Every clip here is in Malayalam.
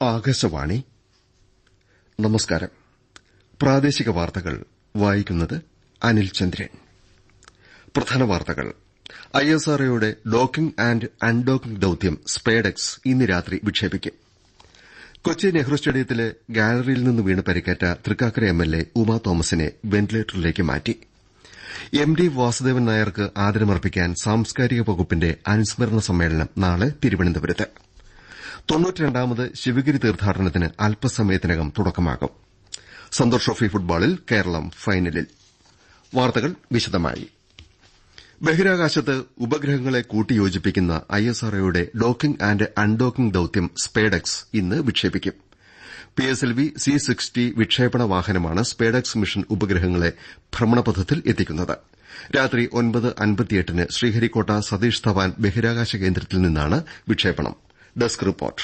ആകാശവാണി. നമസ്കാരം. പ്രാദേശിക വാർത്തകൾ വായിക്കുന്നത് അനിൽ ചന്ദ്രൻ. പ്രധാന വാർത്തകൾ. ഐഎസ്ആർഒയുടെ ഡോക്കിംഗ് ആന്റ് അൺഡോക്കിംഗ് ദൌത്യം സ്പേഡെക്സ് ഇന്ന് രാത്രി വിക്ഷേപിക്കും. കൊച്ചി നെഹ്റു സ്റ്റേഡിയത്തിലെ ഗാലറിയിൽ നിന്ന് വീണ് പരിക്കേറ്റ തൃക്കാക്കര എംഎൽഎ ഉമാ തോമസിനെ വെന്റിലേറ്ററിലേക്ക് മാറ്റി. എം ഡി വാസുദേവൻ നായർക്ക് ആദരമർപ്പിക്കാൻ സാംസ്കാരിക വകുപ്പിന്റെ അനുസ്മരണ സമ്മേളനം നാളെ തിരുവനന്തപുരത്ത്. തൊണ്ണൂറ്റിരണ്ടാമത് ശിവഗിരി തീർത്ഥാടനത്തിന് അല്പസമയത്തിനകം തുടക്കമാകും. സന്തോഷ് ട്രോഫി ഫുട്ബോളിൽ കേരളം ഫൈനലിൽ. വാർത്തകൾ വിശദമായി. ബഹിരാകാശത്ത് ഉപഗ്രഹങ്ങളെ കൂട്ടിയോജിപ്പിക്കുന്ന ഐഎസ്ആർഒയുടെ ഡോക്കിംഗ് ആന്റ് അൺഡോക്കിംഗ് ദൌത്യം സ്പേഡെക്സ് ഇന്ന് വിക്ഷേപിക്കും. P S L V C sixty വിക്ഷേപണ വാഹനമാണ് സ്പേഡെക്സ് മിഷൻ ഉപഗ്രഹങ്ങളെ ഭ്രമണപഥത്തിൽ എത്തിക്കുന്നത്. രാത്രി ഒൻപത് അൻപത്തിയെട്ടിന് ശ്രീഹരിക്കോട്ട സതീഷ് ധവാൻ ബഹിരാകാശ കേന്ദ്രത്തിൽ നിന്നാണ് വിക്ഷേപണം. Desk report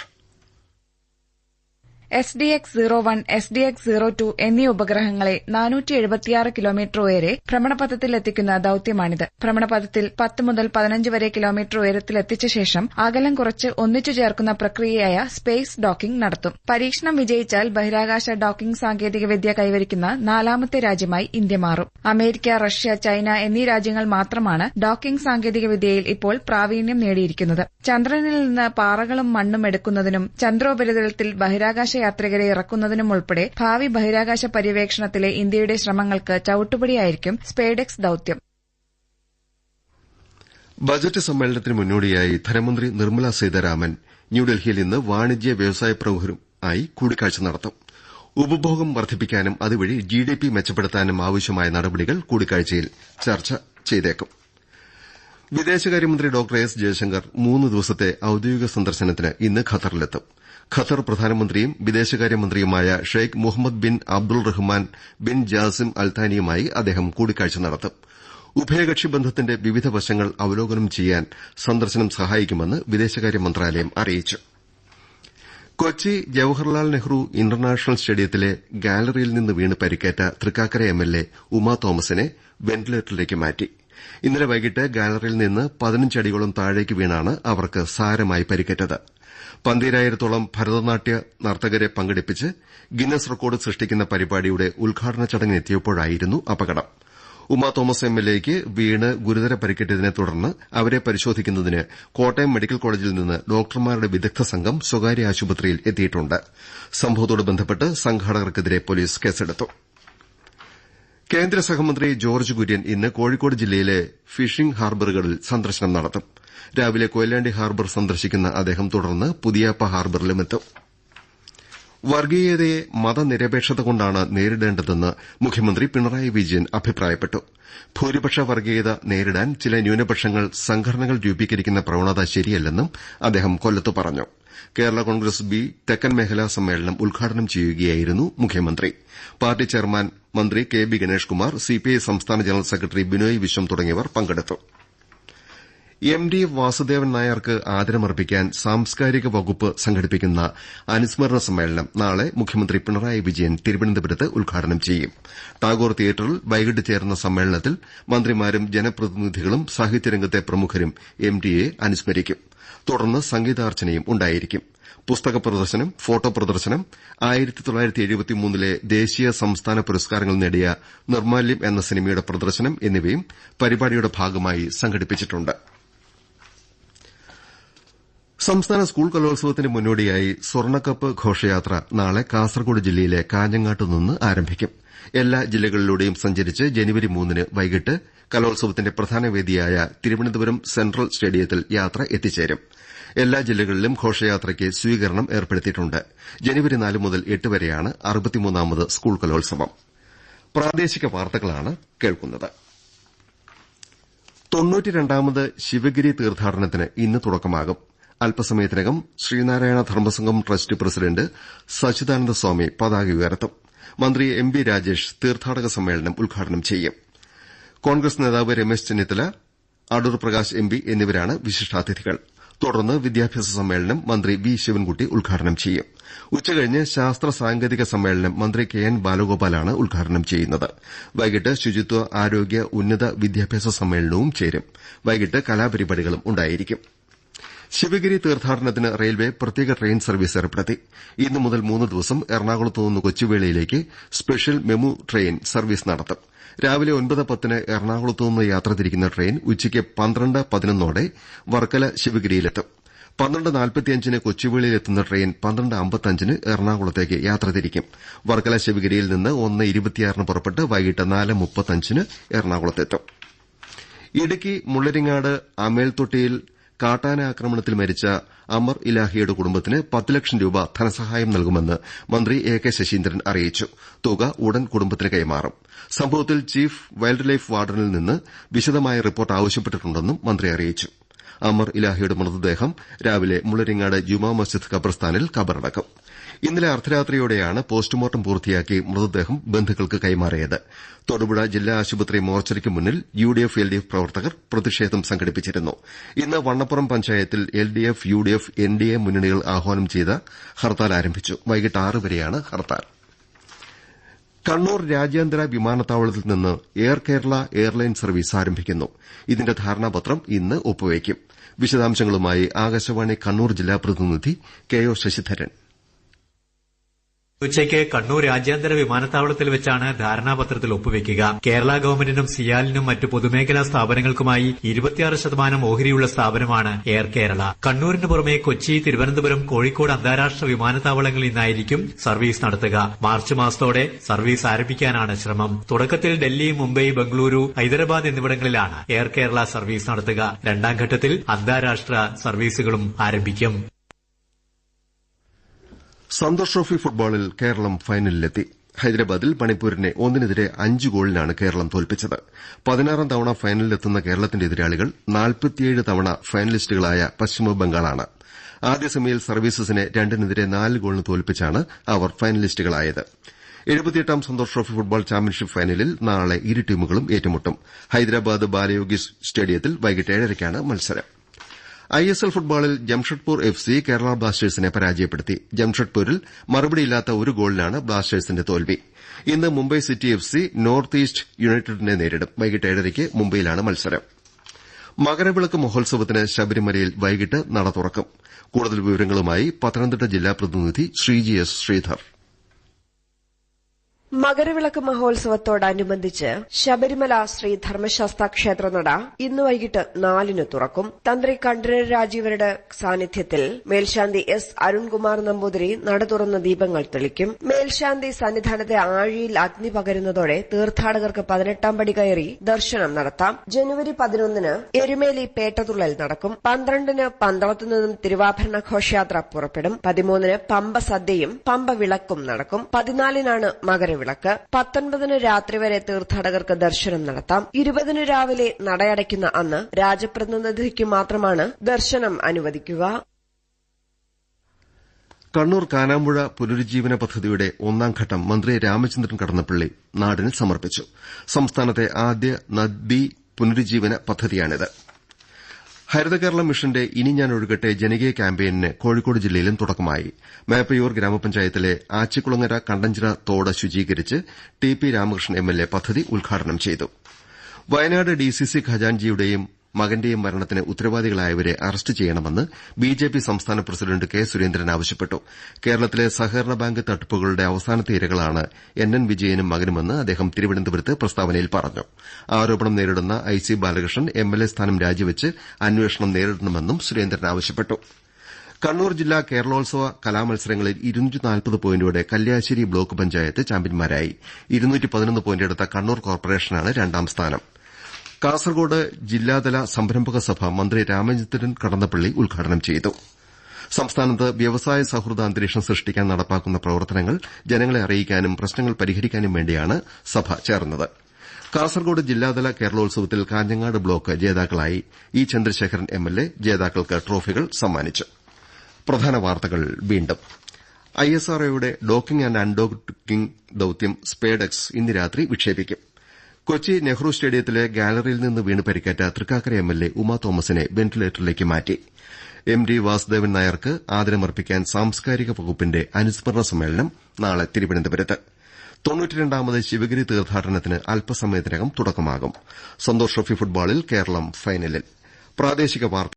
S D X zero one S D X zero two എന്നീ ഉപഗ്രഹങ്ങളെ നാനൂറ്റി എഴുപത്തിയാറ് കിലോമീറ്റർ ഉയരെ ഭ്രമണപഥത്തിലെത്തിക്കുന്ന ദൌത്യമാണിത്. ഭ്രമണപഥത്തിൽ പത്ത് മുതൽ പതിനഞ്ച് വരെ കിലോമീറ്റർ ഉയരത്തിൽ എത്തിച്ച ശേഷം അകലം കുറച്ച് ഒന്നിച്ചു ചേർക്കുന്ന പ്രക്രിയയായ സ്പേസ് ഡോക്കിംഗ് നടത്തും. പരീക്ഷണം വിജയിച്ചാൽ ബഹിരാകാശ ഡോക്കിംഗ് സാങ്കേതികവിദ്യ കൈവരിക്കുന്ന നാലാമത്തെ രാജ്യമായി ഇന്ത്യ മാറും. അമേരിക്ക റഷ്യ ചൈന എന്നീ രാജ്യങ്ങൾ മാത്രമാണ് ഡോക്കിംഗ് സാങ്കേതികവിദ്യയിൽ ഇപ്പോൾ പ്രാവീണ്യം നേടിയിരിക്കുന്നത്. ചന്ദ്രനിൽ നിന്ന് പാറകളും മണ്ണും എടുക്കുന്നതിനും ചന്ദ്രോപരിതലത്തിൽ ബഹിരാകാശ യാത്രികരെ ഇറക്കുന്നതിനും ഉൾപ്പെടെ ഭാവി ബഹിരാകാശ പര്യവേക്ഷണത്തിലെ ഇന്ത്യയുടെ ശ്രമങ്ങൾക്ക് ചവിട്ടുപടിയായിരിക്കും സ്പേഡെക്സ് ദൌത്യം. ബജറ്റ് സമ്മേളനത്തിന് മുന്നോടിയായി ധനമന്ത്രി നിർമ്മലാ സീതാരാമൻ ന്യൂഡൽഹിയിൽ ഇന്ന് വാണിജ്യ വ്യവസായ പ്രമുഖരുമായി കൂടിക്കാഴ്ച നടത്തും. ഉപഭോഗം വർദ്ധിപ്പിക്കാനും അതുവഴി ജി ഡി പി മെച്ചപ്പെടുത്താനും ആവശ്യമായ നടപടികൾ കൂടിക്കാഴ്ചയിൽ ചർച്ച ചെയ്തേക്കും. വിദേശകാര്യമന്ത്രി ഡോക്ടർ എസ് ജയശങ്കർ മൂന്ന് ദിവസത്തെ ഔദ്യോഗിക സന്ദർശനത്തിന് ഇന്ന് ഖത്തറിലെത്തും. ഖത്തർ പ്രധാനമന്ത്രിയും വിദേശകാര്യമന്ത്രിയുമായ Sheikh Mohammed bin Abdul Rahman bin Jassim അൽത്താനിയുമായി അദ്ദേഹം കൂടിക്കാഴ്ച നടത്തും. ഉഭയകക്ഷി ബന്ധത്തിന്റെ വിവിധ വശങ്ങൾ അവലോകനം ചെയ്യാൻ സന്ദർശനം സഹായിക്കുമെന്ന് വിദേശകാര്യ മന്ത്രാലയം അറിയിച്ചു. കൊച്ചി ജവഹർലാൽ നെഹ്റു ഇന്റർനാഷണൽ സ്റ്റേഡിയത്തിലെ ഗാലറിയിൽ നിന്ന് വീണ് പരിക്കേറ്റ തൃക്കാക്കര എംഎൽഎ ഉമാ തോമസിനെ വെന്റിലേറ്ററിലേക്ക് മാറ്റി. ഇന്നലെ വൈകിട്ട് ഗാലറിയിൽ നിന്ന് പതിനഞ്ചടിയോളം താഴേക്ക് വീണാണ് അവർക്ക് സാരമായി പരിക്കേറ്റത്. പന്തീരായിരത്തോളം ഭരതനാട്യ നർത്തകരെ പങ്കെടുപ്പിച്ച് ഗിന്നസ് റെക്കോർഡ് സൃഷ്ടിക്കുന്ന പരിപാടിയുടെ ഉദ്ഘാടന ചടങ്ങിനെത്തിയപ്പോഴായിരുന്നു അപകടം. ഉമാ തോമസ് എംഎൽഎയ്ക്ക് വീണ് ഗുരുതര പരിക്കേറ്റതിനെ തുടർന്ന് അവരെ പരിശോധിക്കുന്നതിന് കോട്ടയം മെഡിക്കൽ കോളേജിൽ നിന്ന് ഡോക്ടർമാരുടെ വിദഗ്ദ്ധ സംഘം സ്വകാര്യ ആശുപത്രിയിൽ എത്തിയിട്ടുണ്ട്. സംഭവത്തോട് ബന്ധപ്പെട്ട് സംഘാടകർക്കെതിരെ പോലീസ് കേസെടുത്തു. കേന്ദ്ര സഹമന്ത്രി ജോർജ് കുര്യൻ ഇന്ന് കോഴിക്കോട് ജില്ലയിലെ ഫിഷിംഗ് ഹാർബറുകളിൽ സന്ദർശനം നടത്തും. രാവിലെ കൊയിലാണ്ടി ഹാർബർ സന്ദർശിക്കുന്ന അദ്ദേഹം തുടർന്ന് പുതിയാപ്പ ഹാർബറിലുമെത്തും വർഗീയതയെ മതനിരപേക്ഷത കൊണ്ടാണ് നേരിടേണ്ടതെന്ന് മുഖ്യമന്ത്രി പിണറായി വിജയൻ അഭിപ്രായപ്പെട്ടു. ഭൂരിപക്ഷ വർഗീയത നേരിടാൻ ചില ന്യൂനപക്ഷങ്ങൾ സംഘടനകൾ രൂപീകരിക്കുന്ന പ്രവണത ശരിയല്ലെന്നും അദ്ദേഹം കൊല്ലത്ത് പറഞ്ഞു. കേരള കോൺഗ്രസ് ബി തെക്കൻ മേഖലാ സമ്മേളനം ഉദ്ഘാടനം ചെയ്യുകയായിരുന്നു മുഖ്യമന്ത്രി. പാർട്ടി ചെയർമാൻ മന്ത്രി കെ ബി ഗണേഷ്കുമാർ സിപിഐ സംസ്ഥാന ജനറൽ സെക്രട്ടറി ബിനോയ് വിശ്വം തുടങ്ങിയവർ പങ്കെടുത്തു. എം ഡി വാസുദേവൻ നായർക്ക് ആദരമർപ്പിക്കാൻ സാംസ്കാരിക വകുപ്പ് സംഘടിപ്പിക്കുന്ന അനുസ്മരണ സമ്മേളനം നാളെ മുഖ്യമന്ത്രി പിണറായി വിജയൻ തിരുവനന്തപുരത്ത് ഉദ്ഘാടനം ചെയ്യും. ടാഗോർ തിയേറ്ററിൽ വൈകിട്ട് ചേർന്ന സമ്മേളനത്തിൽ മന്ത്രിമാരും ജനപ്രതിനിധികളും സാഹിത്യരംഗത്തെ പ്രമുഖരും എം ഡിയെ അനുസ്മരിക്കും. തുടർന്ന് സംഗീതാർച്ചനയും ഉണ്ടായിരിക്കും. പുസ്തക പ്രദർശനം ഫോട്ടോ പ്രദർശനം ദേശീയ സംസ്ഥാന പുരസ്കാരങ്ങൾ നേടിയ നിർമ്മാല്യം എന്ന സിനിമയുടെ പ്രദർശനം എന്നിവയും പരിപാടിയുടെ ഭാഗമായി സംഘടിപ്പിച്ചിട്ടുണ്ട്. സംസ്ഥാന സ്കൂൾ കലോത്സവത്തിന് മുന്നോടിയായി സ്വർണക്കപ്പ് ഘോഷയാത്ര നാളെ കാസർകോട് ജില്ലയിലെ കാഞ്ഞങ്ങാട്ട് നിന്ന് ആരംഭിക്കും. എല്ലാ ജില്ലകളിലൂടെയും സഞ്ചരിച്ച് ജനുവരി മൂന്നിന് വൈകിട്ട് കലോത്സവത്തിന്റെ പ്രധാന വേദിയായ തിരുവനന്തപുരം സെൻട്രൽ സ്റ്റേഡിയത്തിൽ യാത്ര എത്തിച്ചേരും. എല്ലാ ജില്ലകളിലും ഘോഷയാത്രയ്ക്ക് സ്വീകരണം ഏർപ്പെടുത്തിയിട്ടുണ്ട്. ജനുവരി നാല് മുതൽ എട്ട് വരെയാണ് അറുപത്തിമൂന്നാമത് സ്കൂൾ കലോത്സവം. പ്രാദേശിക വാർത്തകളാണ് കേൾക്കുന്നത്. തൊണ്ണൂറ്റിരണ്ടാമത് ശിവഗിരി തീർത്ഥാടനത്തിന് ഇന്ന് തുടക്കമാകും. അല്പസമയത്തിനകം ശ്രീനാരായണ ധർമ്മസംഘം ട്രസ്റ്റ് പ്രസിഡന്റ് സച്ചിദാനന്ദ സ്വാമി പതാക ഉയർത്തും. മന്ത്രി എം ബി രാജേഷ് തീർത്ഥാടക സമ്മേളനം ഉദ്ഘാടനം ചെയ്യും. കോൺഗ്രസ് നേതാവ് രമേശ് ചെന്നിത്തല അടൂർ പ്രകാശ് എം പി എന്നിവരാണ് വിശിഷ്ടാതിഥികൾ. തുടർന്ന് വിദ്യാഭ്യാസ സമ്മേളനം മന്ത്രി വി ശിവൻകുട്ടി ഉദ്ഘാടനം ചെയ്യും. ഉച്ചകഴിഞ്ഞ് ശാസ്ത്ര സാങ്കേതിക സമ്മേളനം മന്ത്രി കെ എൻ ബാലഗോപാലാണ് ഉദ്ഘാടനം ചെയ്യുന്നത്. വൈകിട്ട് ശുചിത്വ ആരോഗ്യ ഉന്നത വിദ്യാഭ്യാസ സമ്മേളനവും ചേരും. വൈകിട്ട് കലാപരിപാടികളും ഉണ്ടായിരിക്കും. ശിവഗിരി തീർത്ഥാടനത്തിന് റെയിൽവേ പ്രത്യേക ട്രെയിൻ സർവീസ് ഏർപ്പെടുത്തി. ഇന്നു മുതൽ മൂന്ന് ദിവസം എറണാകുളത്തുനിന്ന് കൊച്ചുവേളിയിലേക്ക് സ്പെഷ്യൽ മെമു ട്രെയിൻ സർവീസ് നടത്തും. രാവിലെ ഒൻപത് പത്തിന് എറണാകുളത്തുനിന്ന് യാത്ര തിരിക്കുന്ന ട്രെയിൻ ഉച്ചയ്ക്ക് പന്ത്രണ്ട് പതിനൊന്നോടെ വർക്കല ശിവഗിരിയിലെത്തും. പന്ത്രണ്ട് നാൽപ്പത്തിയഞ്ചിന് കൊച്ചുവേളിയിലെത്തുന്ന ട്രെയിൻ പന്ത്രണ്ട് അമ്പത്തഞ്ചിന് എറണാകുളത്തേക്ക് യാത്ര തിരിക്കും. വർക്കല ശിവഗിരിയിൽ നിന്ന് ഒന്ന് ഇരുപത്തിയാറിന് പുറപ്പെട്ട് വൈകിട്ട് നാല് മുപ്പത്തഞ്ചിന് എറണാകുളത്തെത്തും. ഇടുക്കി മുള്ളരിങ്ങാട് അമേൽത്തൊട്ടിയിൽ കാട്ടാന ആക്രമണത്തിൽ മരിച്ച അമർ ഇലാഹിയുടെ കുടുംബത്തിന് പത്ത് ലക്ഷം രൂപ ധനസഹായം നൽകുമെന്ന് മന്ത്രി എ കെ ശശീന്ദ്രൻ അറിയിച്ചു. തുക ഉടൻ കുടുംബത്തിന് കൈമാറും. സംഭവത്തിൽ ചീഫ് വൈൽഡ് ലൈഫ് വാർഡനിൽ നിന്ന് വിശദമായ റിപ്പോർട്ട് ആവശ്യപ്പെട്ടിട്ടുണ്ടെന്നും മന്ത്രി അറിയിച്ചു. അമർ ഇലാഹിയുടെ മൃതദേഹം രാവിലെ മുള്ളരിങ്ങാട് ജുമാ മസ്ജിദ് ഖബർസ്ഥാനിൽ ഖബറടക്കും. ഇന്നലെ അർദ്ധരാത്രിയോടെയാണ് പോസ്റ്റ്മോർട്ടം പൂർത്തിയാക്കി മൃതദേഹം ബന്ധുക്കൾക്ക് കൈമാറിയത്. തൊടുപുഴ ജില്ലാ ആശുപത്രി മോർച്ചറിക്ക് മുന്നിൽ യുഡിഎഫ് എൽഡിഎഫ് പ്രവർത്തകർ പ്രതിഷേധം സംഘടിപ്പിച്ചിരുന്നു. ഇന്ന് വണ്ണപ്പുറം പഞ്ചായത്തിൽ എൽഡിഎഫ് യുഡിഎഫ് എൻഡിഎ മുന്നണികൾ ആഹ്വാനം ചെയ്ത ഹർത്താൽ ആരംഭിച്ചു. വൈകിട്ട് ആറ് വരെയാണ് ഹർത്താൽ. കണ്ണൂർ രാജ്യാന്തര വിമാനത്താവളത്തിൽ നിന്ന് എയർ കേരള എയർലൈൻ സർവീസ് ആരംഭിക്കുന്നു. ഇതിന്റെ ധാരണാപത്രം ഇന്ന് ഒപ്പുവയ്ക്കും. വിശദാംശങ്ങളുമായി ആകാശവാണി കണ്ണൂർ ജില്ലാ പ്രതിനിധി കെ ഒ ശശിധരൻ. ഉച്ചയ്ക്ക് കണ്ണൂർ രാജ്യാന്തര വിമാനത്താവളത്തിൽ വെച്ചാണ് ധാരണാപത്രത്തിൽ ഒപ്പുവെക്കുക. കേരള ഗവൺമെന്റിനും സിയാലിനും മറ്റു പൊതുമേഖലാ സ്ഥാപനങ്ങൾക്കുമായി ഇരുപത്തിയാറ് ശതമാനം ഓഹരിയുള്ള സ്ഥാപനമാണ് എയർ കേരള. കണ്ണൂരിന് പുറമെ കൊച്ചി തിരുവനന്തപുരം കോഴിക്കോട് അന്താരാഷ്ട്ര വിമാനത്താവളങ്ങളിൽ നിന്നായിരിക്കും സർവീസ് നടത്തുക. മാർച്ച് മാസത്തോടെ സർവീസ് ആരംഭിക്കാനാണ് ശ്രമം. തുടക്കത്തിൽ ഡൽഹി മുംബൈ ബംഗളൂരു ഹൈദരാബാദ് എന്നിവിടങ്ങളിലാണ് എയർ കേരള സർവീസ് നടത്തുക. രണ്ടാം ഘട്ടത്തിൽ അന്താരാഷ്ട്ര സർവീസുകളും ആരംഭിക്കും. സന്തോഷ് ട്രോഫി ഫുട്ബോളിൽ കേരളം ഫൈനലിലെത്തി. ഹൈദരാബാദിൽ മണിപ്പൂരിനെ ഒന്നിനെതിരെ അഞ്ച് ഗോളിനാണ് കേരളം തോൽപ്പിച്ചത്. പതിനാറാം തവണ ഫൈനലിലെത്തുന്ന കേരളത്തിന്റെ എതിരാളികൾ നാൽപ്പത്തിയേഴ് തവണ ഫൈനലിസ്റ്റുകളായ പശ്ചിമബംഗാളാണ് ആദ്യ സെമിയിൽ സർവീസസിനെ രണ്ടിനെതിരെ നാല് ഗോളിന് തോൽപ്പിച്ചാണ് അവർ ഫൈനലിസ്റ്റുകളായത്. എഴുപത്തിയെട്ടാം സന്തോഷ് ട്രോഫി ഫുട്ബോൾ ചാമ്പ്യൻഷിപ്പ് ഫൈനലിൽ നാളെ ഇരു ടീമുകളും ഏറ്റുമുട്ടും. ഹൈദരാബാദ് ബാലയോഗി സ്റ്റേഡിയത്തിൽ വൈകിട്ട് ഏഴരയ്ക്കാണ് മത്സരം. ഐഎസ്എൽ ഫുട്ബോളിൽ ജംഷഡ്പൂർ എഫ് സി കേരള ബ്ലാസ്റ്റേഴ്സിനെ പരാജയപ്പെടുത്തി. ജംഷഡ്പൂരിൽ മറുപടിയില്ലാത്ത ഒരു ഗോളിനാണ് ബ്ലാസ്റ്റേഴ്സിന്റെ തോൽവി. ഇന്ന് Mumbai City F C North East യുണൈറ്റഡിനെ നേരിടും. വൈകിട്ട് ഏഴരയ്ക്ക് മുംബൈയിലാണ് മത്സരം. മകരവിളക്ക് മഹോത്സവത്തിന് ശബരിമലയിൽ വൈകിട്ട് നട തുറക്കും. കൂടുതൽ വിവരങ്ങളുമായി പത്തനംതിട്ട ജില്ലാ പ്രതിനിധി ശ്രീജി എസ് ശ്രീധർ. മകരവിളക്ക് മഹോത്സവത്തോടനുബന്ധിച്ച് ശബരിമല ശ്രീ ധർമ്മശാസ്ത്ര ക്ഷേത്രനട ഇന്ന് വൈകിട്ട് നാലിന് തുറക്കും. തന്ത്രി കണ്ഠരര് രാജീവരുടെ സാന്നിധ്യത്തിൽ മേൽശാന്തി എസ് അരുൺകുമാർ നമ്പൂതിരി നട തുറന്ന ദീപങ്ങൾ തെളിക്കും. മേൽശാന്തി സന്നിധാനത്തെ ആഴിയിൽ അഗ്നി പകരുന്നതോടെ തീർത്ഥാടകർക്ക് പതിനെട്ടാം പടി കയറി ദർശനം നടത്താം. ജനുവരി പതിനൊന്നിന് എരുമേലി പേട്ടതുള്ളൽ നടക്കും. പന്ത്രണ്ടിന് പന്തളത്തു നിന്നും തിരുവാഭരണ ഘോഷയാത്ര പുറപ്പെടും. പതിമൂന്നിന് പമ്പ സദ്യയും പമ്പ വിളക്കും നടക്കും. പതിനാലിനാണ് മകരവിളക്ക്. പത്തൊൻപതിന് രാത്രി വരെ തീർത്ഥാടകർക്ക് ദർശനം നടത്താം. ഇരുപതിന് രാവിലെ നടയടയ്ക്കുന്ന അന്ന് രാജപ്രതിനിധിക്ക് മാത്രമാണ് ദർശനം അനുവദിക്കുക. കണ്ണൂർ കാനാമ്പുഴ പുനരുജ്ജീവന പദ്ധതിയുടെ ഒന്നാം ഘട്ടം മന്ത്രി രാമചന്ദ്രൻ കടന്നപ്പള്ളി നാടിന് സമർപ്പിച്ചു. സംസ്ഥാനത്തെ ആദ്യ നദീ പുനരുജ്ജീവന പദ്ധതിയാണിത്. ഹരിതകേരള മിഷന്റെ ഇനി ഞാൻ ഒഴുകട്ടെ ജനകീയ ക്യാമ്പയിന് കോഴിക്കോട് ജില്ലയിലും തുടക്കമായി. മേപ്പയൂർ ഗ്രാമപഞ്ചായത്തിലെ ആച്ചിക്കുളങ്ങര കണ്ടഞ്ചിറ തോട് ശുചീകരിച്ച് ടി പി രാമകൃഷ്ണൻ എംഎൽഎ പദ്ധതി ഉദ്ഘാടനം ചെയ്തു. വയനാട് ഡിസിസി ഖജാൻജിയുടെയും മകന്റെയും മരണത്തിന് ഉത്തരവാദികളായവരെ അറസ്റ്റ് ചെയ്യണമെന്ന് ബിജെപി സംസ്ഥാന പ്രസിഡന്റ് കെ സുരേന്ദ്രൻ ആവശ്യപ്പെട്ടു. കേരളത്തിലെ സഹകരണ ബാങ്ക് തട്ടിപ്പുകളുടെ അവസാനത്തെ ഇരകളാണ് എൻ എൻ വിജയനും മകനുമെന്ന് അദ്ദേഹം തിരുവനന്തപുരത്ത് പ്രസ്താവനയിൽ പറഞ്ഞു. ആരോപണം നേരിടുന്ന ഐ സി ബാലകൃഷ്ണൻ എംഎൽഎ സ്ഥാനം രാജിവെച്ച് അന്വേഷണം നേരിടണമെന്നും സുരേന്ദ്രൻ ആവശ്യപ്പെട്ടു. കണ്ണൂർ ജില്ലാ കേരളോത്സവ കലാമത്സരങ്ങളിൽ പോയിന്റോടെ കല്യാശ്ശേരി ബ്ലോക്ക് പഞ്ചായത്ത് ചാമ്പ്യന്മാരായി. പോയിന്റെടുത്ത കണ്ണൂർ കോർപ്പറേഷനാണ് രണ്ടാം സ്ഥാനം. കാസർകോട് ജില്ലാതല സംരംഭക സഭ മന്ത്രി രാമചന്ദ്രൻ കടന്നപ്പള്ളി ഉദ്ഘാടനം ചെയ്തു. സംസ്ഥാനത്ത് വ്യവസായ സൌഹൃദ അന്തരീക്ഷം സൃഷ്ടിക്കാൻ നടപ്പാക്കുന്ന പ്രവർത്തനങ്ങൾ ജനങ്ങളെ അറിയിക്കാനും പ്രശ്നങ്ങൾ പരിഹരിക്കാനും വേണ്ടിയാണ് സഭ ചേർന്നത്. കാസർകോട് ജില്ലാതല കേരളോത്സവത്തിൽ കാഞ്ഞങ്ങാട് ബ്ലോക്ക് ജേതാക്കളായി ഇ ചന്ദ്രശേഖരൻ എംഎൽഎ ജേതാക്കൾക്ക് ട്രോഫികൾ സമ്മാനിച്ചു. പ്രധാന വാർത്തകൾ വീണ്ടും. ഐഎസ്ആർഒയുടെ ഡോക്കിംഗ് ആന്റ് അൺഡോക്കിംഗ് ദൌത്യം സ്പേഡെക്സ് ഇന്ന് രാത്രി വിക്ഷേപിക്കും. കൊച്ചി നെഹ്റു സ്റ്റേഡിയത്തിലെ ഗാലറിയിൽ നിന്ന് വീണ് പരിക്കേറ്റ Thrikkakara M L A Uma തോമസിനെ വെന്റിലേറ്ററിലേക്ക് മാറ്റി. എം ഡി വാസുദേവൻ നായർക്ക് ആദരമർപ്പിക്കാൻ സാംസ്കാരിക വകുപ്പിന്റെ അനുസ്മരണ സമ്മേളനം നാളെ തിരുവനന്തപുരത്ത്. തൊണ്ണൂറ്റിരണ്ടാമത് ശിവഗിരി തീർത്ഥാടനത്തിന് അല്പസമയത്തിനകം തുടക്കമാകും. സന്തോഷ് ട്രോഫി ഫുട്ബോളിൽ കേരളം ഫൈനലിൽ.